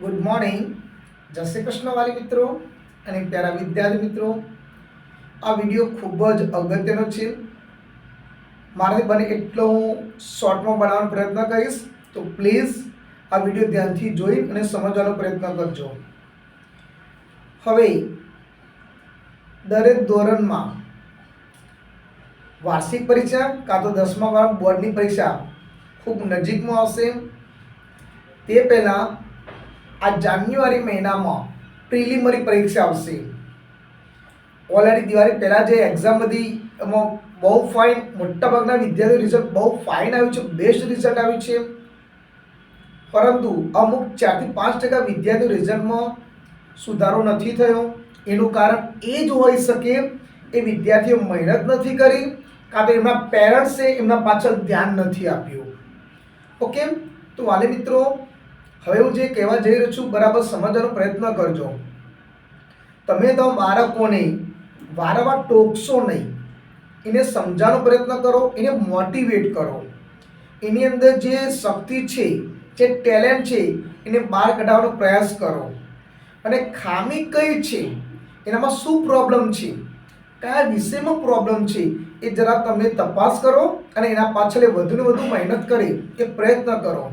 Good morning જય શ્રી કૃષ્ણ વાલી મિત્રો અને પ્યારા વિદ્યાર્થી મિત્રો. આ વીડિયો ખૂબ જ અગત્યનો છે. મારાથી બને એટલો હું શોર્ટમાં બનાવવાનો પ્રયત્ન કરીશ. તો પ્લીઝ આ વીડિયો ધ્યાનથી જોઈ અને સમજવાનો પ્રયત્ન કરજો. હવે દરેક ધોરણમાં વાર્ષિક પરીક્ષા કાં તો દસમા વાળા બોર્ડની પરીક્ષા ખૂબ નજીકમાં આવશે. તે પહેલાં આ જાન્યુઆરી મહિનામાં પ્રિલિમરી પરીક્ષા આવશે. ઓલરેડી દિવાળી પહેલાં જે એક્ઝામ બધી એમાં બહુ ફાઇન મોટાભાગના વિદ્યાર્થીઓ રિઝલ્ટ બહુ ફાઇન આવ્યું છે બેસ્ટ રિઝલ્ટ આવ્યું છે. પરંતુ અમુક ચારથી પાંચ ટકા વિદ્યાર્થીઓ રિઝલ્ટમાં સુધારો નથી થયો. એનું કારણ એ જ હોઈ શકે એ વિદ્યાર્થીઓ મહેનત નથી કરી, કાં તો એમના પેરેન્ટ્સે એમના પાછળ ધ્યાન નથી આપ્યું. ઓકે તો વાલે મિત્રો હવે હું જે કહેવા જઈ રહ્યો છું, બરાબર સમજવાનો પ્રયત્ન કરજો. તમે તો બાળકોને વારંવાર ટોકશો નહીં. એને સમજાવવાનો પ્રયત્ન કરો, એને મોટિવેટ કરો. એની અંદર જે શક્તિ છે, જે ટેલેન્ટ છે, એને બહાર કઢાવવાનો પ્રયાસ કરો. અને ખામી કઈ છે, એનામાં શું પ્રોબ્લેમ છે, કયા વિષયમાં પ્રોબ્લેમ છે, એ જરા તમે તપાસ કરો અને એના પાછળ વધુને વધુ મહેનત કરી, એ પ્રયત્ન કરો.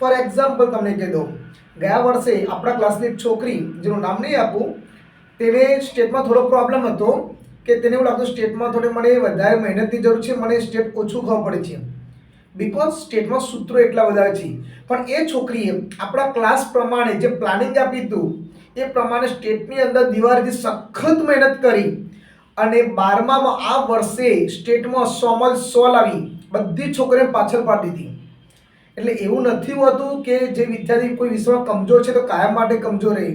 ફોર એક્ઝામ્પલ તમને કહી દઉં. ગયા વર્ષે આપણા ક્લાસની એક છોકરી, જેનું નામ નહીં આપું તેને સ્ટેટમાં થોડો પ્રોબ્લેમ હતો કે તેને એવું લાગતું સ્ટેટમાં થોડી મને વધારે મહેનતની જરૂર છે, મને સ્ટેટ ઓછું ખબર પડે છે. બિકોઝ સ્ટેટમાં સૂત્રો એટલા વધારે છે. પણ એ છોકરીએ આપણા ક્લાસ પ્રમાણે જે પ્લાનિંગ આપી હતું, એ પ્રમાણે સ્ટેટની અંદર દિવાળીથી સખત મહેનત કરી અને બારમામાં આ વર્ષે સ્ટેટમાં સોમાં સો લાવી બધી છોકરીઓ પાછળ પાડી દીધી. એટલે એવું નથી હોતું કે જે વિદ્યાર્થી કોઈ વિષયમાં કમજોર છે તો કાયમ માટે કમજોર રહે.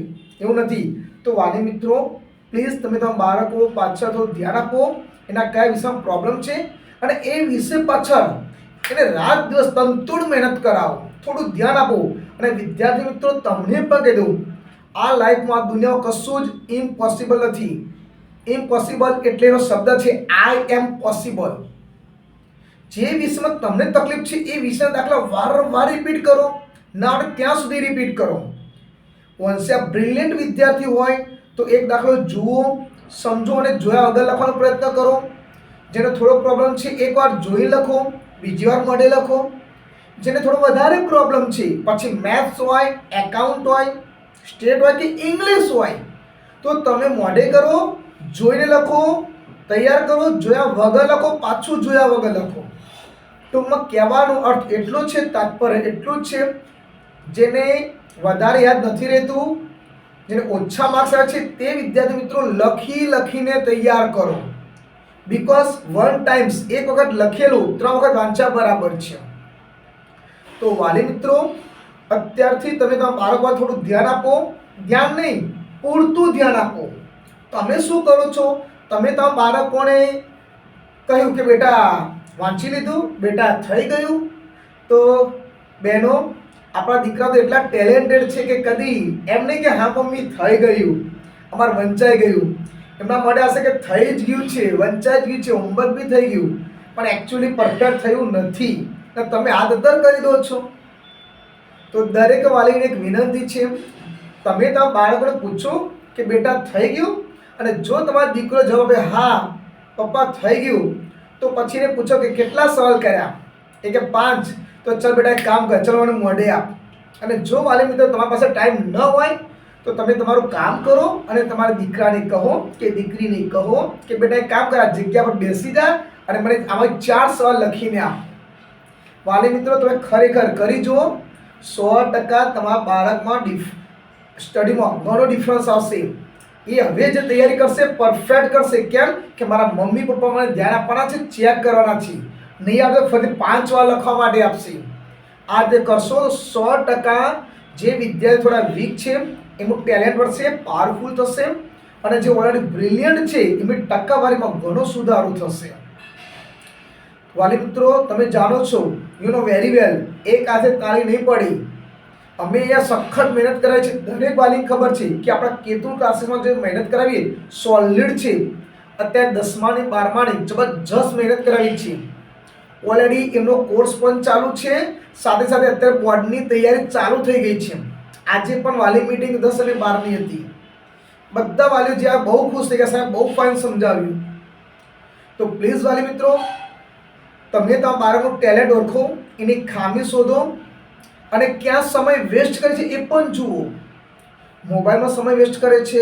એવું નથી. તો વાલી મિત્રો પ્લીઝ તમે તમારા બાળકો પાછળ થોડું ધ્યાન આપો. એના કયા વિષયમાં પ્રોબ્લેમ છે? અને એ વિષય પાછળ એને રાત દિવસ તંતુડ મહેનત કરાવો. થોડું ધ્યાન આપો. અને વિદ્યાર્થી મિત્રો, તમને પણ કહી દઉં, આ લાઈફમાં, આ કશું જ ઇમ્પોસિબલ નથી. ઇમ્પોસિબલ એટલે એનો શબ્દ છે આઈ એમ પોસિબલ જે વિષયમાં તમને તકલીફ છે એ વિષયના દાખલા વારંવાર રિપીટ કરો. ના ત્યાં સુધી રિપીટ કરો. વંશે આ બ્રિલિયન્ટ વિદ્યાર્થી હોય, તો એક દાખલો જુઓ, સમજો અને જોયા વગર લખવાનો પ્રયત્ન કરો. જેને થોડો પ્રોબ્લેમ છે, એકવાર જોઈ લખો, બીજી વાર મળે લખો. જેને થોડો વધારે પ્રોબ્લેમ છે, પછી મેથ્સ હોય એકાઉન્ટ હોય સ્ટેટ હોય કે ઇંગ્લિશ હોય, તો તમે મોડે કરો, જોઈને લખો, તૈયાર કરો, જોયા વગર લખો, પાછું જોયા વગર લખો. ટૂંકમાં કહેવાનો અર્થ એટલો છે, તાત્પર્ય એટલું જ છે, જેને વધારે યાદ નથી રહેતું, જેને ઓછા માર્ક્સ આવે છે, તે વિદ્યાર્થી મિત્રો લખી લખીને તૈયાર કરો. બીકોઝ વન ટાઈમ્સ એક વખત લખેલું, ત્રણ વખત વાંચ્યા બરાબર છે. તો વાલી મિત્રો, અત્યારથી તમે તમારા બાળકો પર થોડું ધ્યાન આપો. ધ્યાન નહીં, પૂરતું ધ્યાન આપો. તમે શું કરો છો? તમે તમારા બાળકોને કહ્યું કે બેટા વાંચી લીધું, બેટા થઈ ગયું. તો બહેનો, આપણા દીકરા તો એટલા ટેલેન્ટેડ છે કે કદી એમ નહીં કે હા મમ્મી થઈ ગયું, અમારે વંચાઈ ગયું. એમના માટે હશે કે થઈ જ ગયું છે, વંચાઈ જ ગયું છે હોમવર્ક બી થઈ ગયું, પણ એકચ્યુઅલી પરફેક્ટ થયું નથી. તમે તમે આદતર કરી દો છો. તો દરેક વાલીને એક વિનંતી છે, તમે તમારા બાળકોને પૂછો કે બેટા થઈ ગયું? અને જો તમારો દીકરો જવાબ હા, પપ્પા થઈ ગયું. તો પછી એને પૂછો કે કેટલા સવાલ કર્યા? એ કે પાંચ. તો ચાલ બેટા એક કામ કર, ચલો મને મોઢે આપ. અને જો વાલી મિત્રો તમારી પાસે ટાઈમ ન હોય, તો તમે તમારું કામ કરો અને તમારા દીકરાને કહો કે દીકરીને કહો કે બેટા એક કામ કરા જગ્યા પર બેસી જા અને મને આમાં ચાર સવાલ લખીને આપ. વાલી મિત્રો, તમે ખરેખર કરી જુઓ, સો ટકા તમારા બાળકમાં ડિફ સ્ટડીમાં ઘણો ડિફરન્સ આવશે. એ હવે જે તૈયારી કરશે પરફેક્ટ કરશે. કેમ? કે મારા મમ્મી પપ્પા મને ધ્યાન આપવાના છે ચેક કરવાના છે. નહીં આપણે ફરી પાંચ વાર લખવા માટે આપશે. આ તે કરશો, સો ટકા જે વિદ્યાર્થી થોડા વીક છે એનું ટેલેન્ટ વધશે પાવરફુલ થશે, અને જે ઓલરેડી બ્રિલિયન્ટ છે, એમની ટકાવારીમાં ઘણો સુધારો થશે. વાલી મિત્રો, તમે જાણો છો યુ નો વેરી વેલ એક આજે તાળી નહીં પડી. અમે અહીંયા સખત મહેનત કરાવી છે. દરેક વાલીને ખબર છે કે આપણા કેતુલ ક્લાસીસમાં જે મહેનત કરાવીએ સોલિડ છે. અત્યારે દસમાની, બારમાની જબરજસ્ત મહેનત કરાવી છે. ઓલરેડી એમનો કોર્સ પણ ચાલુ છે. સાથે સાથે અત્યારે બોર્ડની તૈયારી ચાલુ થઈ ગઈ છે. આજે પણ વાલી મિટિંગ દસ અને બારની હતી. બધા વાલીઓ જ્યાં બહુ ખુશ થઈ ગયા સાહેબ, બહુ ફાઇન સમજાવ્યું. તો પ્લીઝ વાલી મિત્રો, તમે તમારા બાળકનું ટેલેન્ટ ઓળખો, એની ખામી શોધો અને ક્યાં સમય વેસ્ટ કરે છે એ પણ જુઓ. મોબાઈલમાં સમય વેસ્ટ કરે છે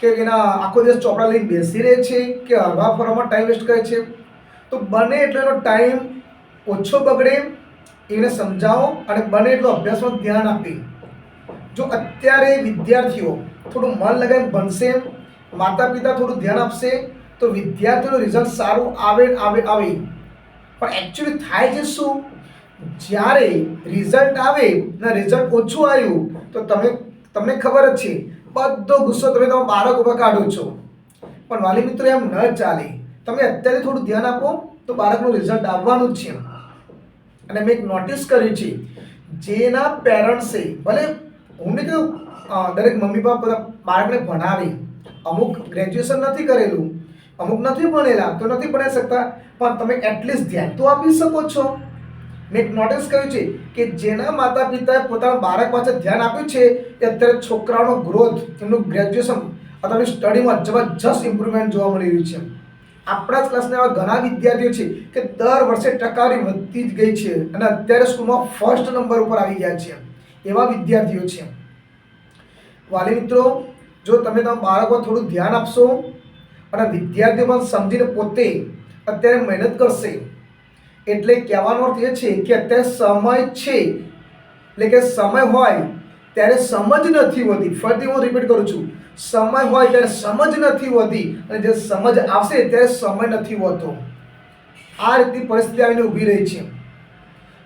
કે એના આખો દિવસ ચોપડા લઈને બેસી રહે છે કે હરવા ફરવામાં ટાઈમ વેસ્ટ કરે છે. તો બને એટલો એનો ટાઈમ ઓછો બગડે, એને સમજાવો અને બને એટલો અભ્યાસમાં ધ્યાન આપી. જો અત્યારે વિદ્યાર્થીઓ થોડું મન લગાવીને ભણશે માતા પિતા થોડું ધ્યાન આપશે, તો વિદ્યાર્થીઓનું રિઝલ્ટ સારું આવે આવે આવે. પણ એકચ્યુઅલી થાય છે શું? જ્યારે રિઝલ્ટ આવે ને રિઝલ્ટ ઓછું આવ્યું, તો તમે, તમને ખબર જ છે, બધો ગુસ્સો તમે તમારા બાળક ઉપર કાઢો છો. પણ વાલી મિત્રો, એમ ન ચાલે. તમે અત્યારે થોડું ધ્યાન આપો, તો બાળકનું રિઝલ્ટ આવવાનું જ છે. અને મેં એક નોટિસ કર્યું છે, જેના પેરેન્ટ્સે ભલે હું નહીં કહ્યું દરેક મમ્મી પપ્પા બધા બાળકને ભણાવે. અમુક ગ્રેજ્યુએશન નથી કરેલું, અમુક નથી ભણેલા, તો નથી ભણાવી શકતા, પણ તમે એટલીસ્ટ ધ્યાન તો આપી શકો છો. મેં નોટિસ કર્યું છે કે જેના માતા પિતાએ પોતાના બાળક પાછળ ધ્યાન આપ્યું છે એ અત્યારે છોકરાઓનો ગ્રોથ એમનું ગ્રેજ્યુએશન અથવા સ્ટડીમાં જબરજસ્ત ઇમ્પ્રુવમેન્ટ જોવા મળી રહ્યું છે. આપણા જ ક્લાસના એવા ઘણા વિદ્યાર્થીઓ છે કે દર વર્ષે ટકાવારી વધતી જ ગઈ છે અને અત્યારે સ્કૂલમાં ફર્સ્ટ નંબર ઉપર આવી ગયા છે. એવા વિદ્યાર્થીઓ છે. વાલી મિત્રો, જો તમે તમારા બાળકો થોડું ધ્યાન આપશો અને વિદ્યાર્થીઓ પણ સમજીને પોતે અત્યારે મહેનત કરશે એટલે કહેવાનો અર્થ એ છે કે અત્યારે સમય છે. એટલે કે સમય હોય ત્યારે સમજ નથી હોતી. ફરીથી હું રિપીટ કરું છું. સમય હોય ત્યારે સમજ નથી હોતી અને જે સમજ આવશે ત્યારે સમય નથી હોતો. આ રીતની પરિસ્થિતિ આવીને ઊભી રહી છે.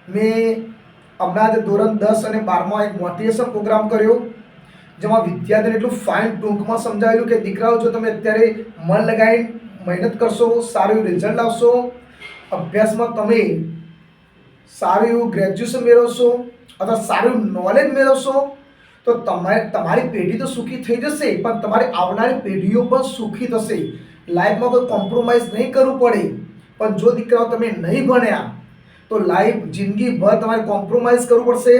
મેં હમણાં જ ધોરણ દસ અને બારમાં એક મોટિવેશન પ્રોગ્રામ કર્યો, જેમાં વિદ્યાર્થીને એટલું ફાઇન ટૂંકમાં સમજાવેલું કે, દીકરાઓ, જો તમે અત્યારે મન લગાવી મહેનત કરશો, સારું રિઝલ્ટ લાવશો અભ્યાસમાં તમે સારું એવું ગ્રેજ્યુએશન મેળવશો અથવા સારું નોલેજ મેળવશો, તો તમારે, તમારી પેઢી તો સુખી થઈ જશે, પણ તમારી આવનારી પેઢીઓ પણ સુખી થશે. લાઈફમાં કોઈ કોમ્પ્રોમાઇઝ નહીં કરવું પડે. પણ જો દીકરાઓ તમે નહીં ભણ્યા, તો લાઈફ જિંદગીભર તમારે કોમ્પ્રોમાઇઝ કરવું પડશે.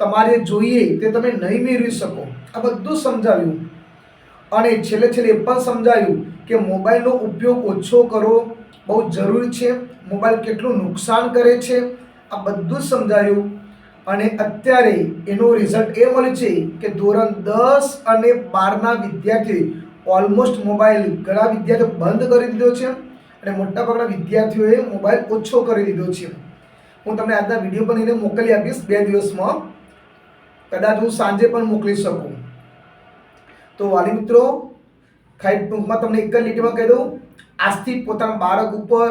તમારે જોઈએ તે તમે નહીં મેળવી શકો. આ બધું સમજાવ્યું. અને છેલ્લે છેલ્લે એ પણ સમજાયું કે મોબાઈલનો ઉપયોગ ઓછો કરવો બહુ જરૂરી છે. મોબાઈલ કેટલું નુકસાન કરે છે? આ બધું જ સમજાયું. અને અત્યારે એનું રિઝલ્ટ એ મળ્યું છે કે ધોરણ દસ અને બારના વિદ્યાર્થી ઓલમોસ્ટ મોબાઈલ ઘણા વિદ્યાર્થીઓ બંધ કરી દીધો છે અને મોટાભાગના વિદ્યાર્થીઓએ મોબાઈલ ઓછો કરી દીધો છે. હું તમને આજના વીડિયો બનાવીને મોકલી આપીશ બે દિવસમાં. કદાચ હું સાંજે પણ મોકલી શકું. તો વાલી મિત્રો, ખાલી ટૂંકમાં તમને એક જ લીટીમાં કહી દઉં. આજથી પોતાના બાળક ઉપર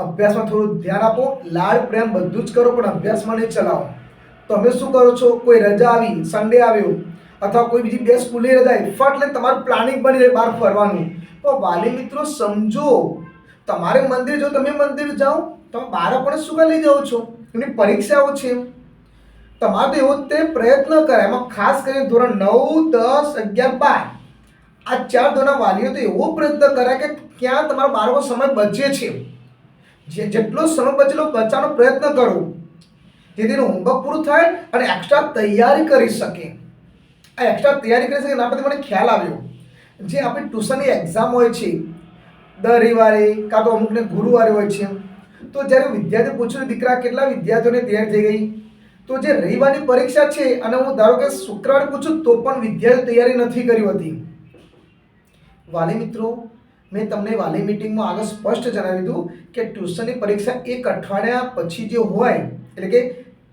અભ્યાસમાં થોડું ધ્યાન આપો, લાડ, પ્રેમ બધું જ કરો, પણ અભ્યાસમાં નહીં ચલાવો. તમે શું કરો છો? કોઈ રજા આવી સન્ડે આવ્યો, અથવા કોઈ બીજી બે સ્કૂલે રજા આવી લઈને તમારું પ્લાનિંગ બની રહે બહાર ફરવાનું. તો વાલી મિત્રો, સમજો. તમારે મંદિર જો તમે મંદિર જાઓ, તમે બાળકોને શું કાં લઈ જાઓ છો? એમની પરીક્ષાઓ છે. તમારે તો એવો તે પ્રયત્ન કરે એમાં ખાસ કરીને ધોરણ નવ, દસ, અગિયાર, બાર. આ ચાર ધોરણ વાલીઓ તો એવો પ્રયત્ન કરે કે ક્યાં તમારા બાળકો સમય બચે છે. જે જેટલો સમય બચેલો બચવાનો પ્રયત્ન કરો જેથી એનું હોમવર્ક પૂરું થાય અને એક્સ્ટ્રા તૈયારી કરી શકે. આ એક્સ્ટ્રા તૈયારી કરી શકે એના પરથી મને ખ્યાલ આવ્યો. જે આપણી ટ્યુશનની એક્ઝામ હોય છે, દર રવિવારે કાં તો અમુકને ગુરુવારે હોય છે, તો જ્યારે વિદ્યાર્થી પૂછ્યું દીકરા, કેટલા વિદ્યાર્થીઓને તૈયાર થઈ ગઈ? તો જે રવિવારની પરીક્ષા છે અને હું ધારો કે શુક્રવારે પૂછું, તો પણ વિદ્યાર્થી તૈયારી નથી કરી હતી. વાલી મિત્રો મેં તમને વાલી મિટિંગમાં આગળ સ્પષ્ટ જણાવી દીધું કે ટ્યુશનની પરીક્ષા એક અઠવાડિયા પછી જે હોય, એટલે કે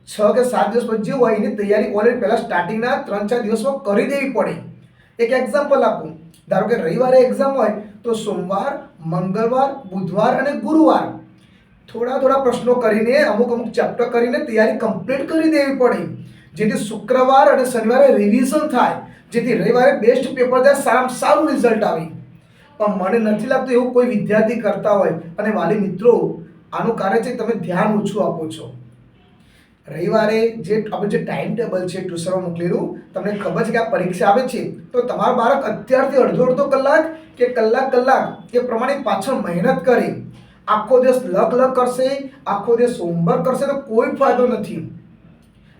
છ કે સાત દિવસ પછી જે હોય, એની તૈયારી ઓલરેડી પહેલાં સ્ટાર્ટિંગના ત્રણ ચાર દિવસમાં કરી દેવી પડે. એક એક્ઝામ્પલ આપું. ધારો કે રવિવારે એક્ઝામ હોય, તો સોમવાર, મંગળવાર, બુધવાર અને ગુરુવાર થોડા થોડા પ્રશ્નો કરીને, અમુક અમુક ચેપ્ટર કરીને તૈયારી કમ્પ્લીટ કરી દેવી પડે. જેથી શુક્રવાર અને શનિવારે રિવિઝન થાય. જેથી રવિવારે બેસ્ટ પેપર થાય સારામાં સારું રિઝલ્ટ આવે. પણ મને નથી લાગતું એવું કોઈ વિદ્યાર્થી કરતા હોય. અને વાલી મિત્રો, આનું કારણ છે તમે ધ્યાન ઓછું આપો છો. રવિવારે જે આપણે જે ટાઈમ ટેબલ છે ટ્યુશનમાં મોકલેલું, તમને ખબર છે કે આ પરીક્ષા આવે છે. તો તમારું બાળક અત્યારથી અડધો અડધો કલાક કે કલાક કલાક એ પ્રમાણે પાછળ મહેનત કરે. આખો દિવસ લક લક કરશે, આખો દિવસ હોમવર્ક કરશે તો કોઈ ફાયદો નથી.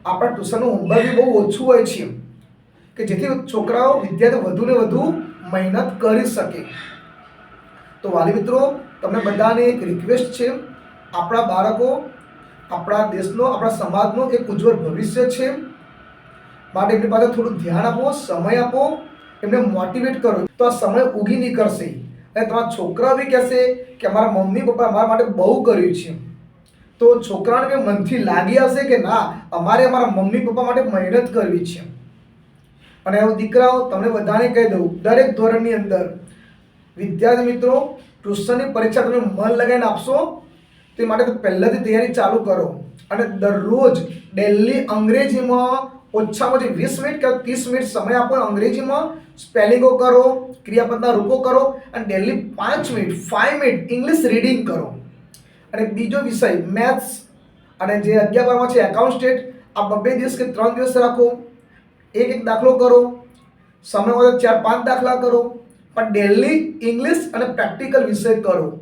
આપણા ટ્યુશનનું હોમવર્ક બી બહુ ઓછું હોય છે. કે જેથી છોકરાઓ, વિદ્યાર્થીઓ વધુ ને વધુ મહેનત કરી શકે. તો વાલી મિત્રો, તમને બધાને એક રિક્વેસ્ટ છે. આપણા બાળકો, આપણા દેશનો, આપણા સમાજનો એક ઉજ્જવળ ભવિષ્ય છે. માટે એમની પાસે થોડું ધ્યાન આપો, સમય આપો, એમને મોટિવેટ કરો. તો આ સમય ઉગી નીકળશે. અને તમારા છોકરા બી કહેશે કે અમારા મમ્મી, પપ્પા અમારા માટે બહુ કર્યું છે. તો છોકરાને મનથી લાગી આવશે કે ના, અમારે અમારા મમ્મી, પપ્પા માટે મહેનત કરવી છે. અને હું દીકરાઓ તમને બધાને કહી દઉં, દરેક ધોરણની અંદર વિદ્યાર્થી મિત્રો, ટ્યુશનની પરીક્ષા તમે મન લગાવીને આપશો, તે માટે તો પહેલાંથી તૈયારી ચાલુ કરો. અને દરરોજ ડેલી અંગ્રેજીમાં ઓછામાં ઓછી વીસ મિનિટ કે ત્રીસ મિનિટ સમય આપો, અંગ્રેજીમાં સ્પેલિંગો કરો, ક્રિયાપદના રૂપો કરો, અને ડેલી પાંચ minute five minute English reading કરો. અને બીજો વિષય મેથ્સ અને જે અગિયાર બારમાં છે એકાઉન્ટ સ્ટેટ આ બબે દિવસ કે ત્રણ દિવસ રાખો. એક એક દાખલો કરો. સમય હોય ચાર પાંચ દાખલા કરો. પણ ડેલી ઇંગ્લિશ અને પ્રેક્ટિકલ વિષય કરો.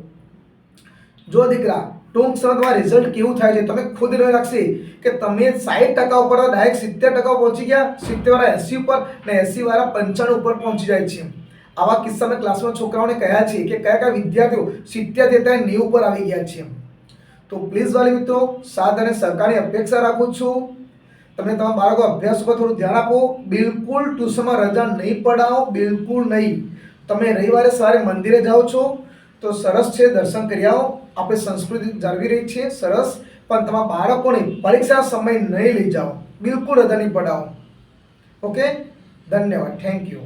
જો દીકરા, ટૂંક સમય તમારા રિઝલ્ટ કેવું થાય છે? તમે ખુદ રહી લાગશે કે તમે સાઠ ટકા ઉપર ડાયરેક્ટ સિત્તેર ટકા પહોંચી ગયા. સિત્તેર વાળા એસી ઉપર ને એસી વાળા પંચાણું ઉપર પહોંચી જાય છે. આવા કિસ્સામાં ક્લાસમાં છોકરાઓને કહ્યા છે કે કયા કયા વિદ્યાર્થીઓ સિત્તેર તેતા નેવું ઉપર આવી ગયા છે. તો પ્લીઝ વાલી મિત્રો, સાથ અને સરકારની અપેક્ષા રાખું છું. તમે તમારા બાળકો અભ્યાસ ઉપર થોડું ધ્યાન આપો. બિલકુલ ટ્યુશનમાં રજા નહીં પડાવો, બિલકુલ નહીં. તમે રવિવારે સવારે મંદિરે જાઓ છો, તો સરસ છે, દર્શન કરી આવો. આપણે સંસ્કૃતિ જાળવી રહી છે, સરસ. પણ તમારા બાળકોને પરીક્ષા સમય નહીં લઈ જાઓ. બિલકુલ રજા નહીં પડાવો. ઓકે? ધન્યવાદ. Thank you